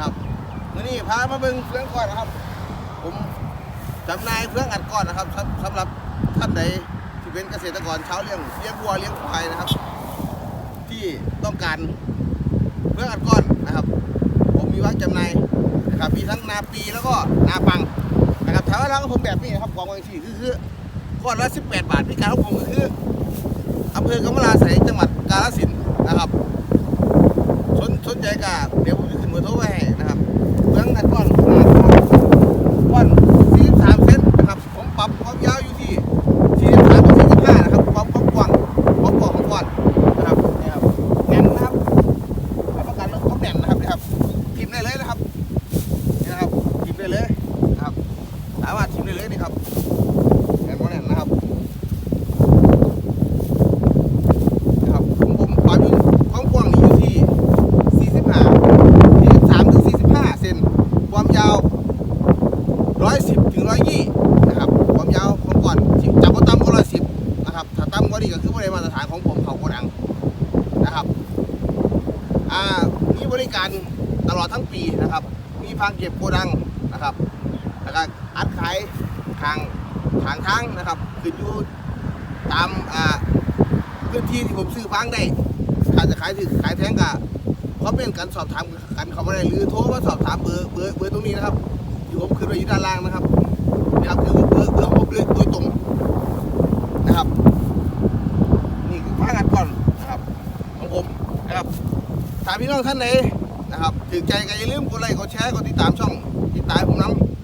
ครับมื่นี้พามาเบิ่งเฟืองก่อนนะครับ ผมจำนายเฟืองอัดก่อนนะครับสำหรับท่านใดที่เป็นเกษตรกรเช้าเลี้ยงเลี้ยงวัวเลี้ยงควายนะครับ ที่ต้องการเฟืองอัดก่อนนะครับ ผมมีวางจำนายนะครับมีทั้งนาปีแล้วก็นาปังนะครับถามว่าร้านผมแบบนี้นะครับกองวางชีคือคือก้อนละ18 บาทพิการของผมคืออำเภอกำมะลาใสจังหวัดกาฬสินธุ์นะครับ สามารถทิมได้เลยนี่ครับแน่นบ่แน่นนะครับนะครับของผมความอยู่ความกว้างนี่อยู่ที่ 45 43ถึง45 เซนความยาว 110ถึง120นะครับความยาวของก่อนจับว่าต่ำกว่า110นะครับถ้าต่ำกว่านี้ก็คือไม่ได้มาตรฐานของผมเขาโกดังนะครับอ่ามีบริการตลอดทั้งปีนะครับ มีพังเก็บโกดังนะครับ แล้วก็อัดขายทางทางทางนะครับขึ้นอยู่ตามอ่าพื้นที่ที่ผมซื้อฟังได้ถ้าจะขายถือขายแพงก็คอมเมนกันสอบถามกันเขาไมาได้หรือโทรมาสอบถามเบอร์เบอร์เบอร์ตรงนี้นะครับที่ผมขึ้นไว้อยู่ด้านล่างนะครับนี่ครับคือเบอร์เบอร์ของผมโดยโดยตรงนะครับ นี่คือพังอัดก่อนนะครับของผมนะครับถ้าพี่น้องท่านไหนนะครับถึงใจก็อย่าลืมกดไลค์กดแชร์กดติดตามช่องติดตามผมน้ำ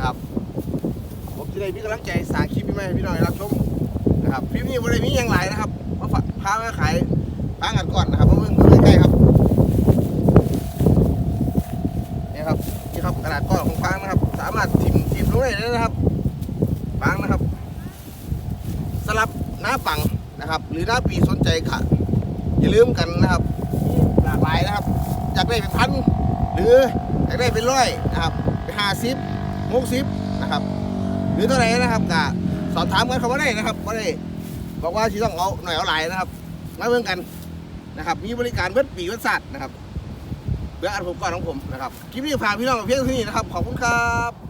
นะครับ ผมจะได้มีกำลังใจสาคลิปใหม่ให้พี่น้องรับชมนะครับคลิปนี้บริมีอย่างไรนะครับมาฝากพามาขายปางัดก่อนนะครับมาเพิ่งใกล้ๆครับนี่ครับนี่ครับกระดาษก้อนของฟางนะครับ สามารถทิมทิมลงได้เลยนะครับฟางนะครับ สลับหน้าปังนะครับ หรือหน้าปีสนใจค่ะอย่าลืมกันนะครับหลากหลายนะครับอยากได้เป็นพันหรืออยากได้เป็นร้อยนะครับไปห้าสิบ หกสิบนะครับหรือเท่าไหร่นะครับก็สอบถามกันเขาว่าได้นะครับว่าได้บอกว่าชีต้องเอาหน่อยเอาหลายนะครับมาเบิ่งกันนะครับ มีบริการเบิดปีเบิดสัตว์นะครับเบื้องอันผมก่อนของผมนะครับคลิปนี้ฝานพี่น้องเพียงเท่านี้นะครับขอบคุณครับ